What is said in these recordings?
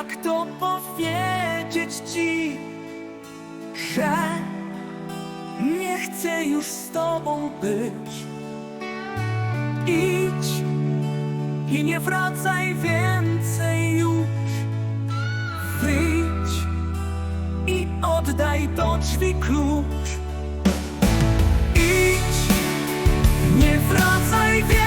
jak to powiedzieć ci, że nie chcę już z tobą być. Idź i nie wracaj więcej już. Wyjdź i oddaj do drzwi klucz. Idź, nie wracaj więcej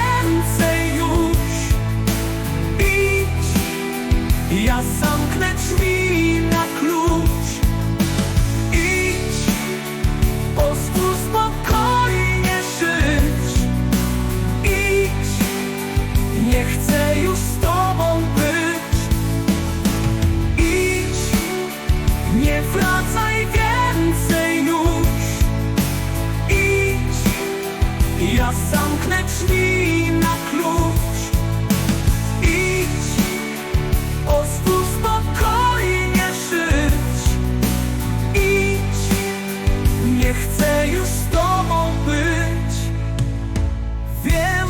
zamknę drzwi na klucz. Idź, pozwól spokojnie żyć. Idź, nie chcę już z tobą być. Wiem,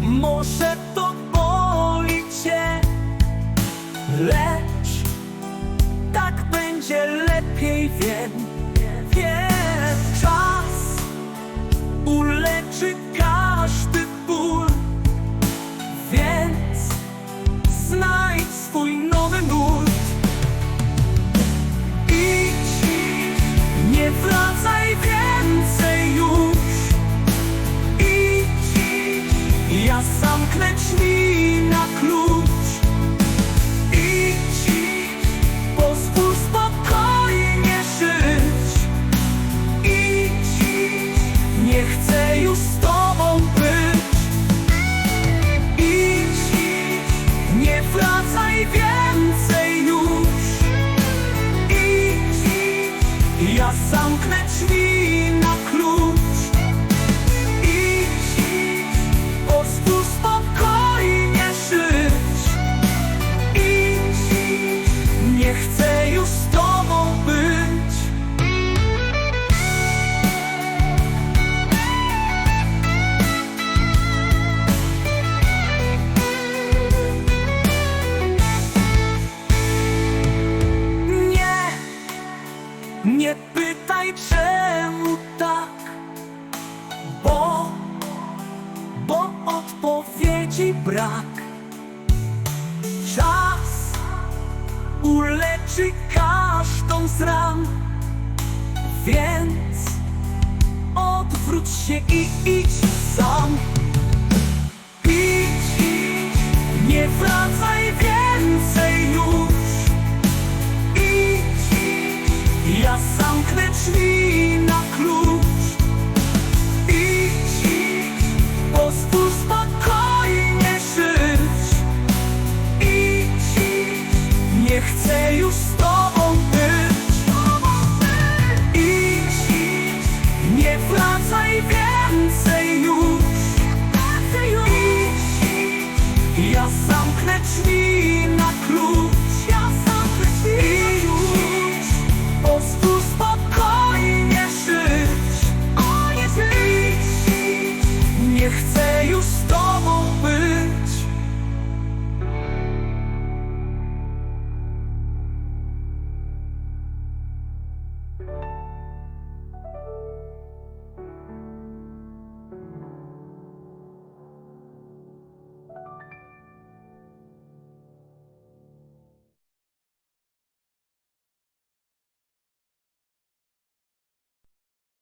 może to boli cię, lecz tak będzie lepiej, wiem, wiem. Czas uleczy każdy ból, więc znajdź swój nowy nurt. Idź, nie wracaj więcej już. Idź, ja zamknę drzwi na klucz. Ja zamknę drzwi na klucz. Brak. Czas uleczy każdą z ran, więc odwróć się i idź sam.